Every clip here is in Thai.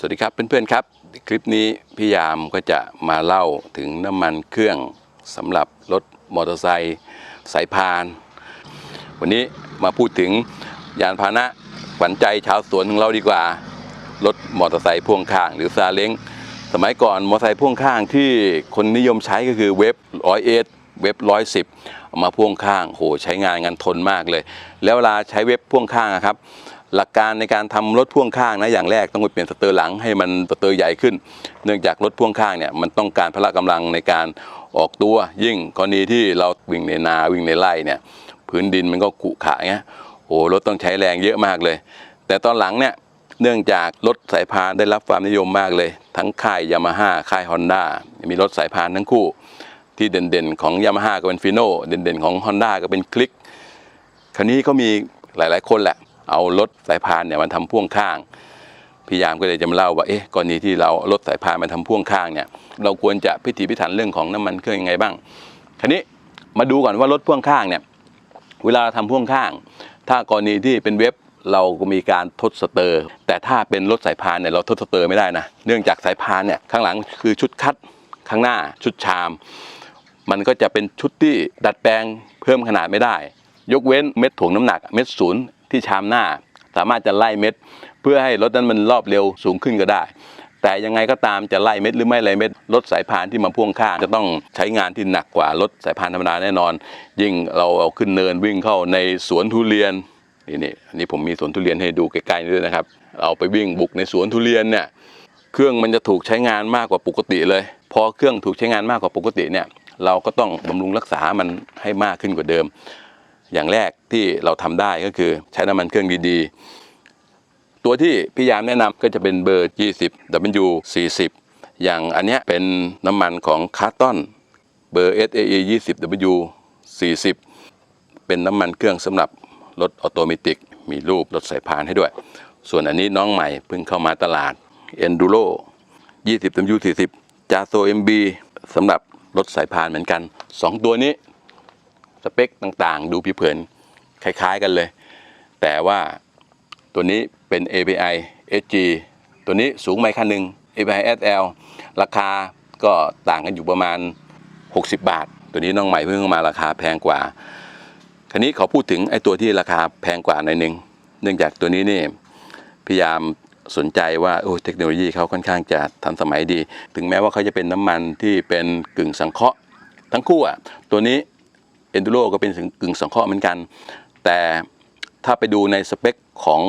สวัสดีครับเพื่อนๆครับ คลิปนี้พี่ยามก็จะมาเล่าถึงน้ำมันเครื่องสำหรับรถมอเตอร์ไซค์สายพาน วันนี้มาพูดถึงยานพาหนะขวัญใจชาวสวนของเราดีกว่า รถมอเตอร์ไซค์พ่วงข้างหรือซาเล้งสมัยก่อนมอเตอร์ไซค์พ่วงข้างที่คนนิยมใช้ก็คือเว็บร้อยเอเว็บร้อยสิบมาพ่วงข้างโหใช้งานกันทนมากเลย แล้วเวลาใช้เว็บพ่วงข้างครับ หลักการในการทำรถพ่วงข้างนะอย่างแรกต้องไปเปลี่ยนสเตอร์หลังให้มันสเตอร์ใหญ่ขึ้น เนื่องจากรถพ่วงข้างเนี่ยมันต้องการพละกำลังในการออกตัวยิ่งกรณีที่เราวิ่งในนาวิ่งในไร่เนี่ยพื้นดินมันก็กุขะเงี้ยโอ้รถต้องใช้แรงเยอะมากเลย แต่ตอนหลังเนี่ยเนื่องจากรถสายพานได้รับความนิยมมากเลย ทั้งค่ายยามาฮ่าค่ายฮอนด้ามีรถสายพานทั้งคู่ ที่เด่นๆ ของยามาฮ่าก็เป็นฟิโน่เด่นๆ ของ Honda ก็เป็นคลิก คราวนี้ก็มีหลายๆคนแหละ เอารถสายพานเนี่ยมันทำพ่วงข้างพี่ยามก็เลยจะมาเล่าว่าเอ๊ะกรณีที่เรารถสายพานมาทำพ่วงข้างเนี่ยเราควรจะพิถีพิถันเรื่องของน้ำมันเครื่องยังไงบ้างคราวนี้มาดูก่อนว่ารถพ่วงข้างเนี่ยเวลาเราทำพ่วงข้าง ถ้ากรณีที่เป็นเว็บเราก็มีการทดสเตอร์ แต่ถ้าเป็นรถสายพานเนี่ยเราทดสเตอร์ไม่ได้นะเนื่องจากสายพานเนี่ยข้างหลังคือชุดคัดข้างหน้าชุดชาม มันก็จะเป็นชุดที่ดัดแปลงเพิ่มขนาดไม่ได้ ยกเว้นเม็ดถ่วงน้ำหนักเม็ดศูนย์ ที่ชามหน้า สามารถจะไล่เม็ด เพื่อให้รถนั้นมันรอบเร็วสูงขึ้นก็ได้ แต่ยังไงก็ตามจะไล่เม็ดหรือไม่ไล่เม็ดรถสายพานที่มาพ่วงข้าง จะต้องใช้งานที่หนักกว่ารถสายพานธรรมดาแน่นอน ยิ่งเราเอาขึ้นเนินวิ่งเข้าในสวนทุเรียนนี่นี่อันนี้ผมมีสวนทุเรียนให้ดูใกล้ๆนี่ด้วยนะครับ เราไปวิ่งบุกในสวนทุเรียนเนี่ยเครื่องมันจะถูกใช้งานมากกว่าปกติเลย พอเครื่องถูกใช้งานมากกว่าปกติเนี่ยเราก็ต้องบำรุงรักษามันให้มากขึ้นกว่าเดิม อย่างแรกที่เราทำได้ก็คือใช้น้ำมันเครื่องดีๆ ตัวที่พี่ยามแนะนำก็จะเป็นเบอร์ 20 W 40 อย่างอันเนี้ยเป็นน้ำมันของคาร์ตอนเบอร์ SAE 20 W 40 เป็นน้ำมันเครื่องสำหรับรถออโตเมติกมีรูปรถสายพานให้ด้วย ส่วนอันนี้น้องใหม่เพิ่งเข้ามาตลาด Enduro 20 W 40 j a s o MB สำหรับรถสายพานเหมือนกัน 2 ตัวนี้ สเปคต่างๆ ดูผิวเผินคล้ายๆกันเลย แต่ว่าตัวนี้เป็น API SG ตัวนี้สูงไมค์คันหนึ่ง API SL ราคาก็ต่างกันอยู่ประมาณ 60 บาท ตัวนี้น้องใหม่เพิ่งมาราคาแพงกว่า คราวนี้ขอพูดถึงไอ้ตัวที่ราคาแพงกว่าหน่อยหนึ่งเนื่องจากตัวนี้นี่พยายามสนใจว่าโอ้เทคโนโลยีเขาค่อนข้างจะทันสมัยดี ถึงแม้ว่าเขาจะเป็นน้ำมันที่เป็นกึ่งสังเคราะห์ทั้งคู่อะตัวนี้ Enduro ก็เป็นกึ่งสังเคราะห์เหมือนกัน แต่ถ้าไปดูในสเปคของ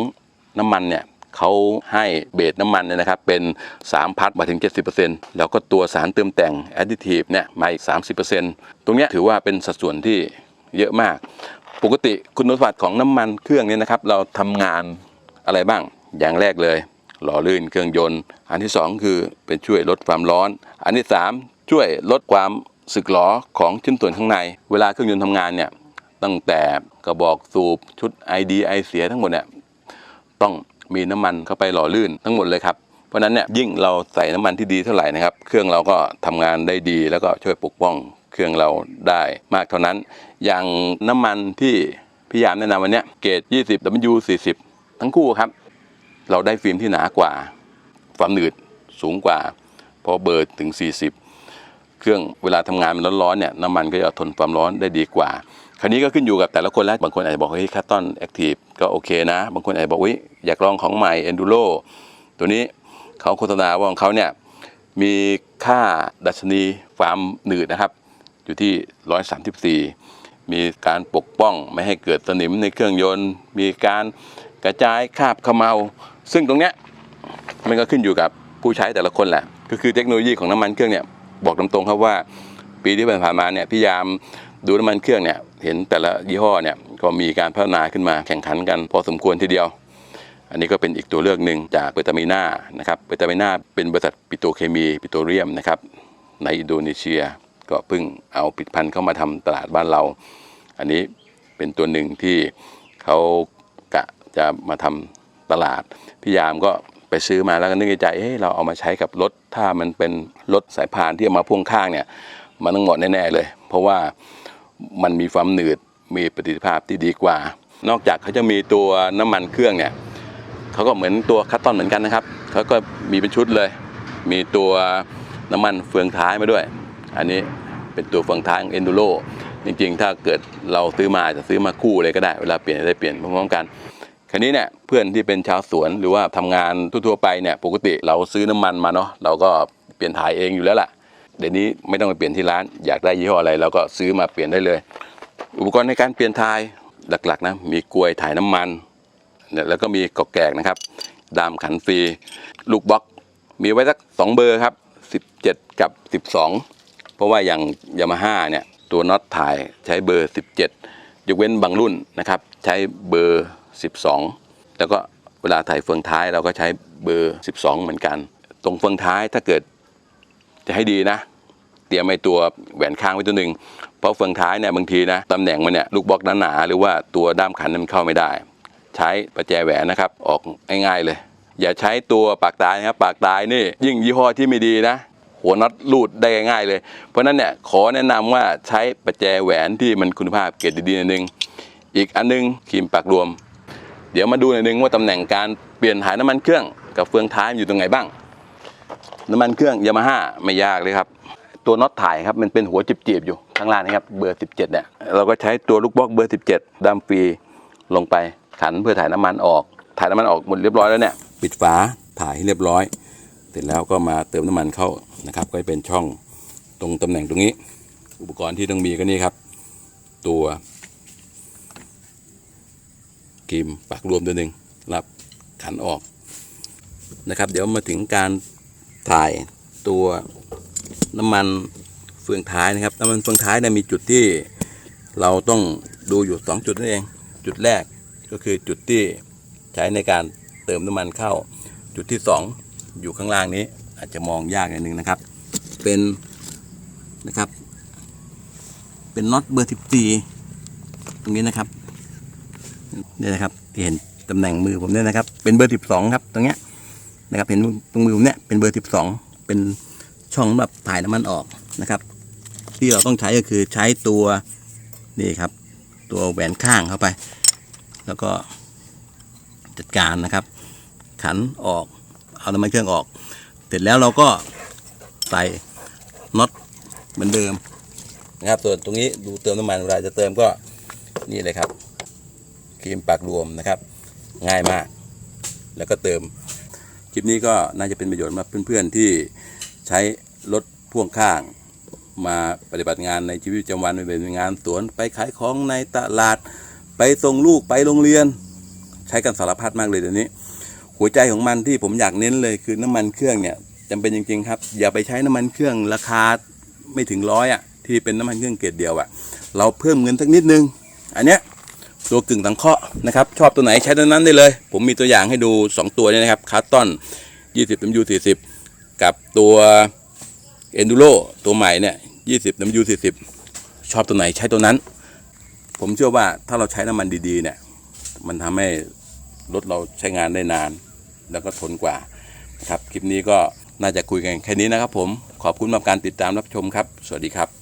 น้ำมันเนี่ยเขาให้เบสน้ำมันเนี่ยนะครับเป็น 3 พัทมาถึง 70%แล้วก็ตัวสารเติมแต่ง additive เนี่ยมาอีก 30%ตรงเนี้ถือว่าเป็นสัดส่วนที่เยอะมาก ปกติคุณสมบัติของน้ำมันเครื่องเนี่ยนะครับ เราทำงานอะไรบ้างอย่างแรกเลย หล่อลื่นเครื่องยนต์ อันที่ 2 คือเป็นช่วยลดความร้อน อันที่ 3 ช่วยลดความ สึกหรอของชิ้นส่วนข้างใน เวลาเครื่องยนต์ทำงานเนี่ยตั้งแต่กระบอกสูบชุด ID ไอเสียทั้งหมดเนี่ยต้องมีน้ำมันเข้าไปหล่อลื่นทั้งหมดเลยครับ เพราะนั้นเนี่ยยิ่งเราใส่น้ำมันที่ดีเท่าไหร่นะครับ เครื่องเราก็ทำงานได้ดีแล้วก็ช่วยปกป้องเครื่องเราได้มากเท่านั้น อย่างน้ำมันที่พี่ยามแนะนำวันนี้เกรด20 W 40 ทั้งคู่ครับ เราได้ฟิล์มที่หนากว่า ความหนืดสูงกว่า พอเบอร์ถึง 40 เครื่องเวลาทำงานมันร้อนๆเนี่ยน้ำมันก็จะทนความร้อนได้ดีกว่า คราวนี้ก็ขึ้นอยู่กับแต่ละคนแล้วบางคนอาจจะบอกเฮ้ยคัตอนแอคทีฟก็โอเคนะ บางคนอาจจะบอกวิอยากลองของใหม่ Enduro ตัวนี้เขาโฆษณาว่าของเขาเนี่ยมีค่าดัชนีความหนืดนะครับ อยู่ที่ 134 มีการปกป้องไม่ให้เกิดสนิมในเครื่องยนต์ มีการกระจายคาบเขมเมาซึ่งตรงเนี้ยมันก็ขึ้นอยู่กับผู้ใช้แต่ละคนแหละ ก็คือเทคโนโลยีของน้ำมันเครื่องเนี่ย บอกตรงๆครับว่า ปีที่ผ่านมาเนี่ยพยายามดูน้ำมันเครื่องเนี่ยเห็นแต่ละยี่ห้อเนี่ยก็มีการพัฒนาขึ้นมาแข่งขันกันพอสมควรทีเดียว อันนี้ก็เป็นอีกตัวเลือกหนึ่งจากเบตามิน่านะครับเบตามิน่าเป็นบริษัทปิโตเคมีปิโตเลียมนะครับในอินโดนีเซียก็เพิ่งเอาผลิตภัณฑ์เข้ามาทำตลาดบ้านเรา อันนี้เป็นตัวหนึ่งที่เขากะจะมาทำตลาดพี่ยามก็ ไปซื้อมาแล้วก็นึกในใจเฮ้ยเราเอามาใช้กับรถ ถ้ามันเป็นรถสายพานที่เอามาพ่วงข้างเนี่ย มันต้องเหมาะแน่ๆเลย เพราะว่ามันมีความหนืดมีประสิทธิภาพที่ดีกว่า นอกจากเขาจะมีตัวน้ำมันเครื่องเนี่ยเขาก็เหมือนตัวคัตตอนเหมือนกันนะครับเขาก็มีเป็นชุดเลย มีตัวน้ำมันเฟืองท้ายมาด้วย อันนี้เป็นตัวเฟืองท้ายของ Enduro จริงๆ ถ้าเกิดเราซื้อมาอาจจะซื้อมาคู่เลยก็ได้ เวลาเปลี่ยนได้เปลี่ยนพร้อมๆกัน คราวนี้เนี่ยเพื่อนที่เป็นชาวสวนหรือว่าทำงานทั่วๆไปเนี่ยปกติเราซื้อน้ำมันมาเนาะเราก็เปลี่ยนถ่ายเองอยู่แล้วล่ะ เดี๋ยวนี้ไม่ต้องไปเปลี่ยนที่ร้าน อยากได้ยี่ห้ออะไรเราก็ซื้อมาเปลี่ยนได้เลย อุปกรณ์ในการเปลี่ยนทายหลักๆนะมีกลวยถ่ายน้ำมันเนี่ยแล้วก็มีกอกแกกนะครับดามขันฟรีลูกบล็อก มีไว้สักสองเบอร์ครับ 17 กับ 12 เพราะว่าอย่างยามาฮ่าเนี่ยตัวน็อตถ่ายใช้เบอร์ 17 ยกเว้นบางรุ่นนะครับ ใช้เบอร์ 12 แล้วก็เวลาถ่ายเฟืองท้ายเราก็ใช้เบอร์ 12 เหมือนกัน ตรงเฟืองท้ายถ้าเกิดจะให้ดีนะ เตรียมไอ้ตัวแหวนข้างไว้ตัวหนึ่งเพราะเฟืองท้ายเนี่ยบางทีนะตำแหน่งมันเนี่ยลูกบล็อกหนาๆหรือว่าตัวด้ามขันมันเข้าไม่ได้ ใช้ประแจแหวนนะครับออกง่ายๆเลย อย่าใช้ตัวปากตายนะครับปากตายนี่ยิ่งยี่ห้อที่ไม่ดีนะหัวน็อตรูดได้ง่ายเลย เพราะนั้นเนี่ยขอแนะนำว่าใช้ประแจแหวนที่มันคุณภาพเกรดดีๆนิดนึง อีกอันนึงครีมปากรวม เดี๋ยวมาดูหน่อยนึงว่าตำแหน่งการเปลี่ยนถ่ายน้ำมันเครื่องกับเฟืองท้ายมันอยู่ตรงไหนบ้าง น้ำมันเครื่องยามาฮ่าไม่ยากเลยครับ ตัวน็อตถ่ายครับมันเป็นหัวจีบๆอยู่ข้างล่างนะครับเบอร์ 17เนี่ยเราก็ใช้ตัวลูกบล็อกเบอร์ 17ดัมฟรีลงไปขันเพื่อถ่ายน้ำมันออก ถ่ายน้ำมันออกหมดเรียบร้อยแล้วเนี่ยปิดฝาถ่ายให้เรียบร้อย เสร็จแล้วก็มาเติมน้ำมันเข้านะครับ ก็เป็นช่องตรงตำแหน่งตรงนี้ อุปกรณ์ที่ต้องมีก็นี่ครับ ตัว กรีมปากรวมตัวหนึ่งรับขันออกนะครับ เดี๋ยวมาถึงการถ่ายตัวน้ำมันเฟืองท้ายนะครับน้ำมันเฟืองท้ายเนี่ยมีจุดที่เราต้องดูอยู่ 2 จุดนั่นเอง จุดแรกก็คือจุดที่ใช้ในการเติมน้ำมันเข้า จุดที่ 2 อยู่ข้างล่างนี้อาจจะมองยากนิดนึงนะครับ เป็นนะครับ เป็นน็อตเบอร์ 14 ตรงนี้นะครับ เนี่ยนะครับที่เห็นตำแหน่งมือผมเนี่ยนะครับ เป็นเบอร์12ครับตรงเนี้ยนะครับเห็นตรงมือผมเนี่ยเป็นเบอร์12เป็นช่องสำหรับถ่ายน้ำมันออกนะครับ ที่เราต้องใช้ก็คือใช้ตัวนี่ครับ ตัวแหวนข้างเข้าไป แล้วก็จัดการนะครับ ขันออกเอาน้ำมันเครื่องออก เสร็จแล้วเราก็ใส่น็อตเหมือนเดิมนะครับส่วนตรงนี้ดูเติมน้ำมันเวลาจะเติมก็นี่เลยครับ ครีมปากรวมนะครับ ง่ายมาก แล้วก็เติม คลิปนี้ก็น่าจะเป็นประโยชน์มากเพื่อนๆที่ใช้รถพ่วงข้างมาปฏิบัติงานในชีวิตประจำวันไม่เป็นงานสวนไปขายของในตลาด ไปส่งลูกไปโรงเรียน ใช้กันสารพัดมากเลยเดี๋ยวนี้ หัวใจของมันที่ผมอยากเน้นเลยคือน้ำมันเครื่องเนี่ยจำเป็นจริงๆครับ อย่าไปใช้น้ำมันเครื่องราคาไม่ถึงร้อยอะที่เป็นน้ำมันเครื่องเกรดเดียวอะ เราเพิ่มเงินสักนิดนึง อันเนี้ย ตัวกึ่งสังเคราะห์นะครับ ชอบตัวไหนใช้ตัวนั้นได้เลย ผมมีตัวอย่างให้ดู 2 ตัวนี้นะครับคาร์ตอน 20 MU 40 กับตัว Enduro ตัวใหม่เนี่ย 20 MU 40 ชอบตัวไหนใช้ตัวนั้น ผมเชื่อว่าถ้าเราใช้น้ำมันดีๆเนี่ยมันทำให้รถเราใช้งานได้นาน แล้วก็ทนกว่านะครับคลิปนี้ก็น่าจะคุยกันแค่นี้นะครับผมขอบคุณสำหรับการติดตามรับชมครับ สวัสดีครับ